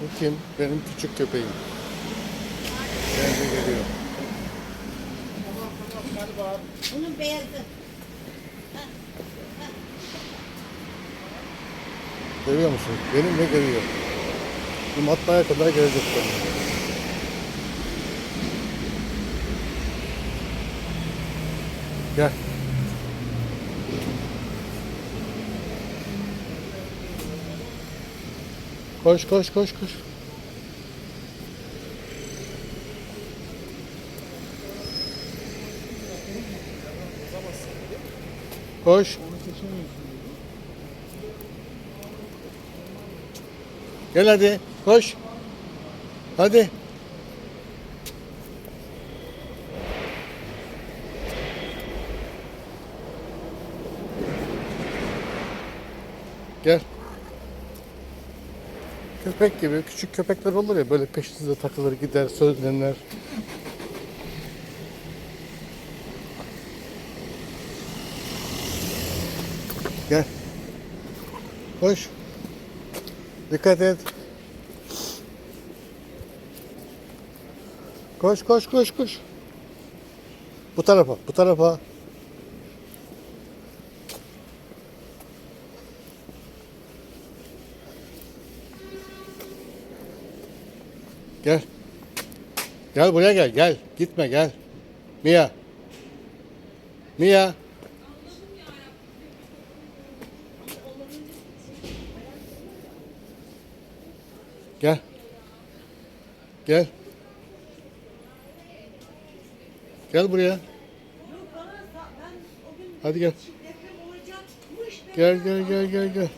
Bu kim? Benim küçük köpeğim. Geldi geliyor. Bunun beyazı. Görüyor musun? Benimle geliyor. Bir matbaaya kadar gelecek bana. Gel. Koş koş koş koş. Koş. Gel hadi. Koş. Hadi. Gel. Köpek gibi küçük köpekler olur ya böyle peşinize takılır gider söz dinler. Gel. Koş. Dikkat et. Koş koş koş koş. Bu tarafa, bu tarafa. Gel. Gel buraya gel, gel. Gitme gel. Mia. Mia. Gel. Gel. Gel buraya. Hadi gel. Gel gel gel gel gel.